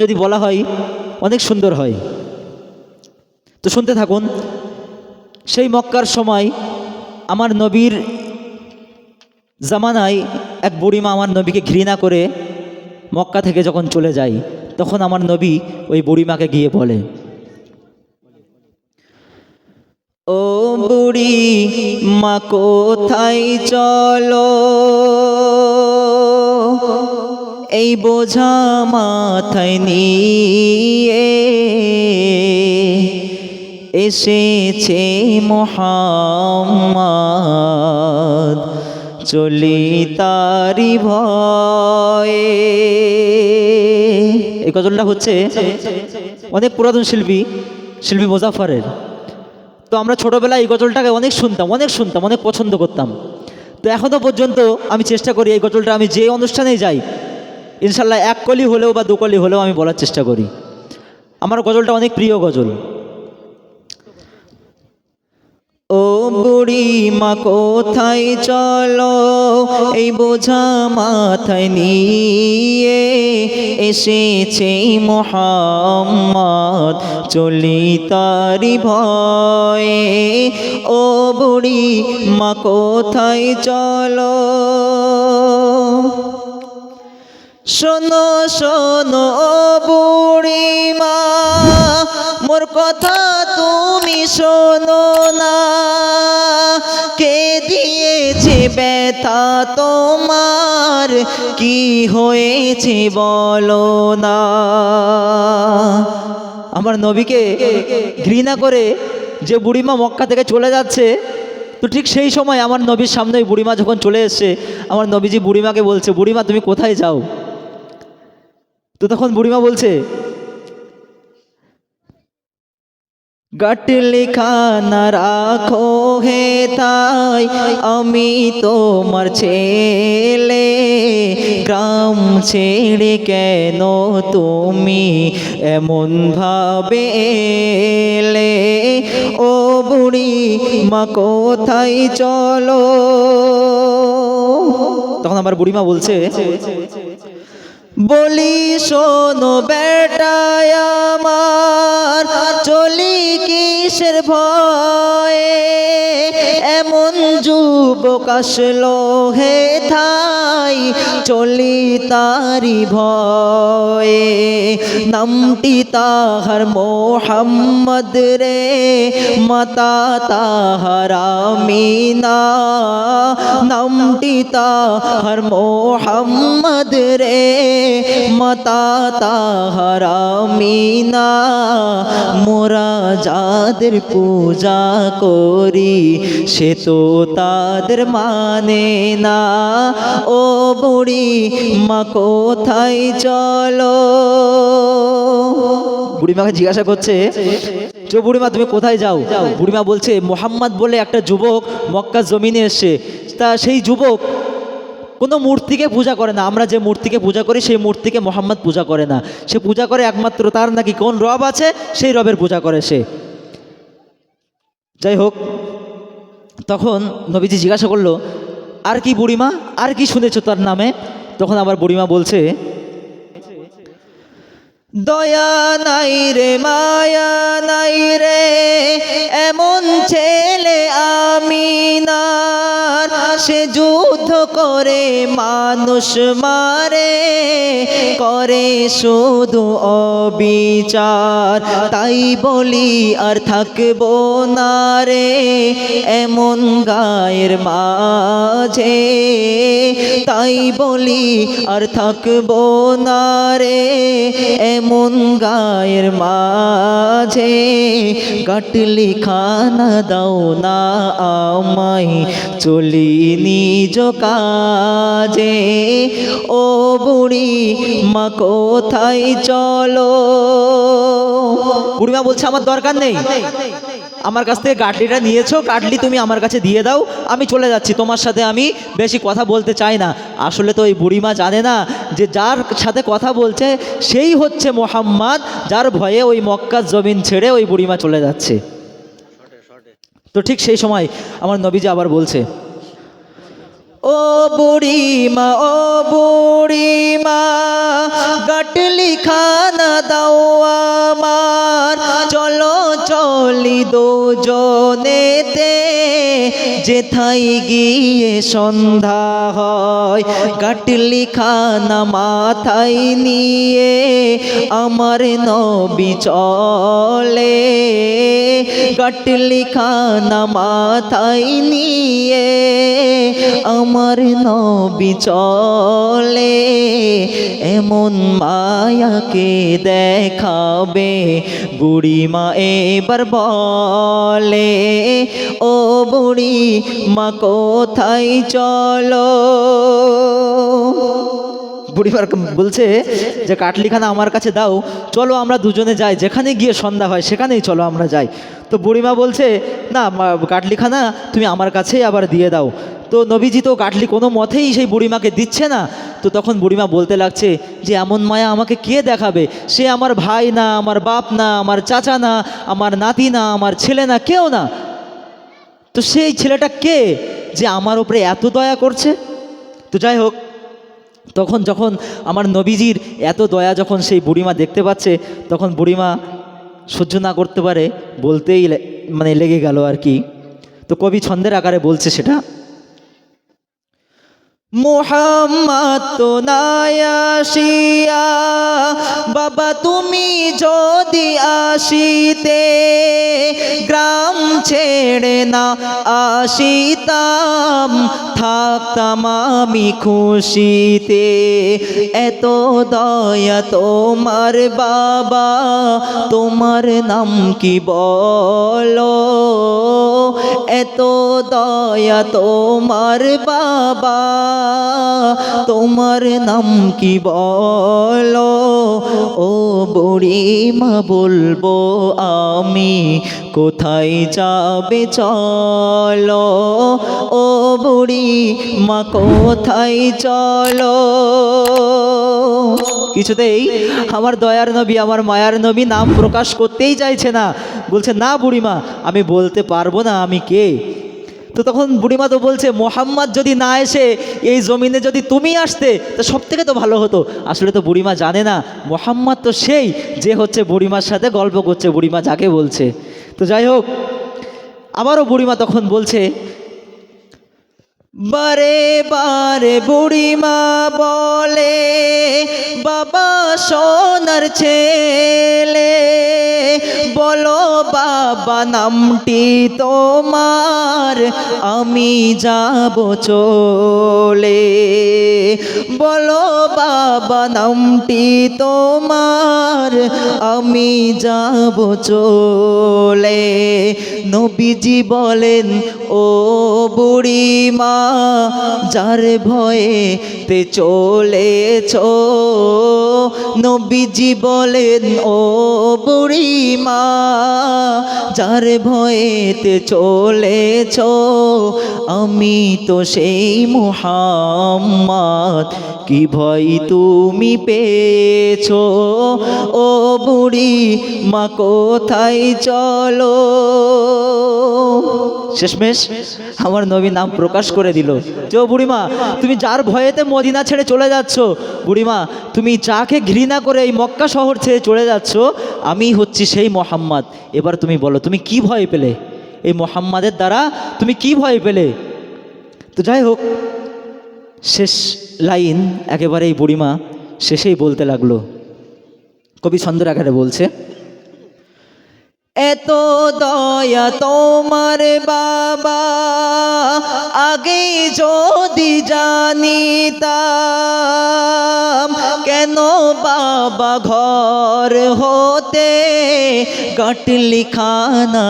যদি বলা হয়, অনেক সুন্দর হয়। তো শুনতে থাকুন, সেই মক্কার সময় আমার নবীর জামানায় এক বুড়িমা আমার নবীকে ঘৃণা করে মক্কা থেকে যখন চলে যায়, তখন আমার নবী ওই বুড়িমাকে গিয়ে বলে, ও বুড়ি মা কোথায় চলো? এই বোঝা মাথায় নিয়ে এসেছে মোহাম্মদ। চলি তারি ভয়ে। এই গজলটা হচ্ছে অনেক পুরাতন শিল্পী শিল্পী মোজাফারের তো আমরা ছোটোবেলায় এই গজলটাকে অনেক শুনতাম অনেক শুনতাম, অনেক পছন্দ করতাম। তো এখনও পর্যন্ত আমি চেষ্টা করি এই গজলটা আমি যে অনুষ্ঠানেই যাই ইনশাল্লাহ এক কলি হলেও বা দু কলি হলেও আমি বলার চেষ্টা করি। আমার গজলটা অনেক প্রিয় গজল। ও বুড়ি মা, কোথায় চলো? এই বোঝা মাথায় নিয়ে এসেছে মোহাম্মদ, চলি তারি ভয়ে। ও বুড়ি মা, কোথায় চলো? শোনো শোনো বুড়িমা, মোর কথা তুমি শোনো না। কে দিয়েছে ব্যথা তোমার? কি হয়েছে বলো না। আমার নবীকে ঘৃণা করে যে বুড়িমা মক্কা থেকে চলে যাচ্ছে, তো ঠিক সেই সময় আমার নবীর সামনে বুড়িমা যখন চলে এসছে, আমার নবীজি বুড়িমাকে বলছে, বুড়িমা, তুমি কোথায় যাও? তো তখন বুড়িমা বলছে গাটলি খানা রাখো হে তাই, আমি তোমার ছেলে। গ্রাম ছেড়ে কেন তুমি এমন ভাবে এলে? ও বুড়ি মা কোথায় চলো? তখন আমার বুড়িমা বলছে বলি, শোনো বেটায় আমার, চলি কিসের ভয়ে? এমন যুবক আসলো হে থাই, চলি তারি ভয়ে। নামটি তাহার মোহাম্মদ রে, মাতা তাহার আমিনা। নামটি তাহার মোহাম্মদ রে মাতা তাহার মিনা, মোরা যাদের পূজা করি, সে তো তাদের মানে না। ও বুড়ি, মা কোথায় চলো? বুড়িমাকে জিজ্ঞাসা করছে যে বুড়িমা, তুমি কোথায় যাও? বুড়িমা বলছে, মোহাম্মদ বলে একটা যুবক মক্কা জমিনে এসছে। তা সেই যুবক কোনো মূর্তিকে পূজা করে না। আমরা যে মূর্তিকে পূজা করি, সেই মূর্তিকে মোহাম্মদ পূজা করে না। সে পূজা করে একমাত্র তার নাকি কোন রব আছে? সেই রবের পূজা করে সে। যাই হোক, তখন নবীজি জিজ্ঞাসা করল, আর কি বুড়িমা? আর কি শুনেছো তার নামে? তখন আবার বুড়িমা বলছে, দয়া নাই রে, মায়া নাই রে, এমন ছেলে আমি না। সে যুদ্ধ করে, মানুষ মারে, করে শুধু অবিচার। তাই বলি আর থাকব না রে, এমন গায়ের মাঝে। তাই বলি আর থাকব না রে, এমন গায়ের মাঝে। কাটলি খানা দাও না আমায়, চলি নিজ কাজে ও বুড়ি, মা কোথায় চলো? বুড়িমা বলছে, আমার দরকার নেই। আমার কাছ থেকে কাটলিটা নিয়েছো, কাটলি তুমি আমার কাছে দিয়ে দাও। আমি চলে যাচ্ছি, তোমার সাথে আমি বেশি কথা বলতে চাই না। আসলে তো ওই বুড়িমা জানে না যে যার সাথে কথা বলছে, সেই হচ্ছে মোহাম্মদ, যার ভয়ে ওই মক্কার জমিন ছেড়ে ওই বুড়িমা চলে যাচ্ছে। তো ঠিক সেই সময় আমার নবীজি আবার বলছে ও বুড়িমা ও বুড়িমা, গাটলি খানা দাও আমার। চলো, চলি দুজনেতে যেথাই গিয়ে সন্ধ্যা হয়। গাটলি খানা মাথায় নিয়ে আমার নবী চলে। গাটলি খানা মাথায় নিয়ে আমার নবী চলে, এমন মায়াকে দেখাবে বুড়িমা এবার বলে, ও বুড়ি মা, কোথায় চলো? বুড়িমার বলছে যে, কাটলিখানা আমার কাছে দাও, চলো আমরা দুজনে যাই, যেখানে গিয়ে সন্ধ্যা হয়, সেখানেই চলো আমরা যাই। তো বুড়িমা বলছে, না কাটলিখানা তুমি আমার কাছেই আবার দিয়ে দাও। তো নবীজি তো কাটলি কোনো মতেই সেই বুড়িমাকে দিচ্ছে না। তো তখন বুড়িমা বলতে লাগছে যে, এমন মায়া আমাকে কে দেখাবে? সে আমার ভাই না, আমার বাপ না, আমার চাচা না, আমার নাতি না, আমার ছেলে না, কেউ না। তো সেই ছেলেটা কে যে আমার ওপরে এত দয়া করছে? তো যাই হোক, তখন যখন আমার নবীজির এত দয়া যখন সেই বুড়িমা দেখতে পাচ্ছে, তখন বুড়িমা সহ্য না করতে পারে, বলতেই মানে লেগে গেল আর কি। তো কবি ছন্দের আকারে বলছে সেটা। মোহাম্মদ তো নায়াসিয়া বাবা তুমি যদি আসিতে, গ্রাম ছেড়ে না আসিতাম, থাকতাম আমি খুশিতে। এত দয়া তোমার বাবা, তোমার নাম কি বলো? এত দয়া তোমার বাবা তোমার নাম কি বলো? ও বুড়ি মা বলব আমি কোথায় যাবে চলো? ও বুড়ি মা কোথায় চলো? কিছুতেই আমার দয়ার নবী, আমার মায়ার নবী নাম প্রকাশ করতেই চাইছে না। বলছে, না বুড়িমা, আমি বলতে পারব না আমি কে? তো তখন বুড়িমা তো বলছে, মোহাম্মদ যদি না এসে এই জমিনে যদি তুমি আসতে, তো সব থেকে তো ভালো হতো। আসলে তো বুড়িমা জানে না, মোহাম্মদ তো সেই যে হচ্ছে বুড়িমার সাথে গল্প করছে, বুড়িমা যাকে বলছে। তো যাই হোক, আবারও বুড়িমা তখন বলছে, বারে বারে বুড়িমা বলে, বাবা সোনার ছেলে। বলো বাবা নামটি তোমার। আমি যাব চলে। বলো বাবা নামটি তোমার। আমি যাব চলে। নবীজি বলেন, ও বুড়িমা, যার ভয়ে তে চলেছ? নবীজি বলেন, ও বুড়ি বুড়িমা, যার ভয়েতে চলেছ, আমি তো সেই মুহাম্মদ, কি ভয় তুমি পেয়েছ? ও বুড়ি মা কোথায় চলো? শেষমেশ আমার নবী নাম প্রকাশ করে দিল। যে বুড়িমা, তুমি যার ভয়েতে মদিনা ছেড়ে চলে যাচ্ছ, বুড়িমা, তুমি যাকে ঘৃণা করে এই মক্কা শহর ছেড়ে চলে যাচ্ছ, আমি হচ্ছি সেই মোহাম্মদ। এবার তুমি বলো, তুমি কি ভয় পেলে? এই মোহাম্মদের দ্বারা তুমি কি ভয় পেলে? তো যাই হোক, শেষ লাইন একেবারে এই বুড়িমা শেষেই বলতে লাগল। কবি ছন্দের আকারে বলছে এত দয়া তোমার বাবা। আগে যদি জানিতাম কেন বাবা ঘর হতে? গাটলি খানা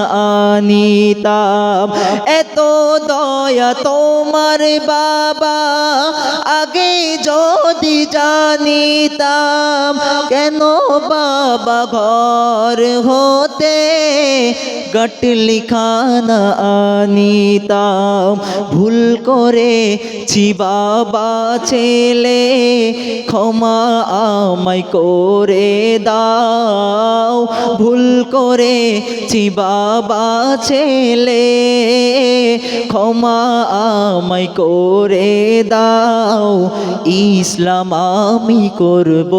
আনিতাম। এত দয়া তোমার বাবা, আগে যদি জানিতাম। কেন বাবা ঘর হতে? গটলি খানা আনিতাম। ভুল করে বাবা ছেলে, ক্ষমা আমায় করে দাও। ভুল করে বাবা ছেলে, ক্ষমা আমায় করে দাও। ইসলাম আমি করব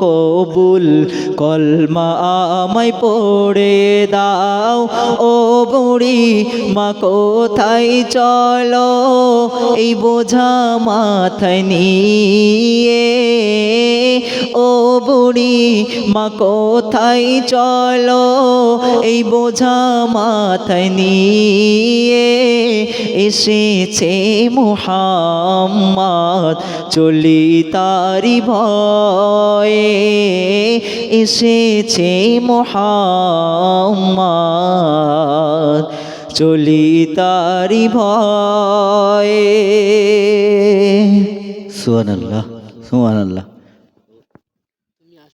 কবুল, কলমা আমায় পড়ে দাও। ও বুড়ি, মা কোথায় চলো? এই বোঝা মাথায় নিয়ে। ও বুড়ি, মা কোথায় চলো? এই বোঝা মাথায় নিয়ে। এসেছে মুহাম্মদ চলি তারি ভয়ে। এসেছে মুহাম্মদ চলি তারি ভয়ে। সুবহানাল্লাহ সুবহানাল্লাহ।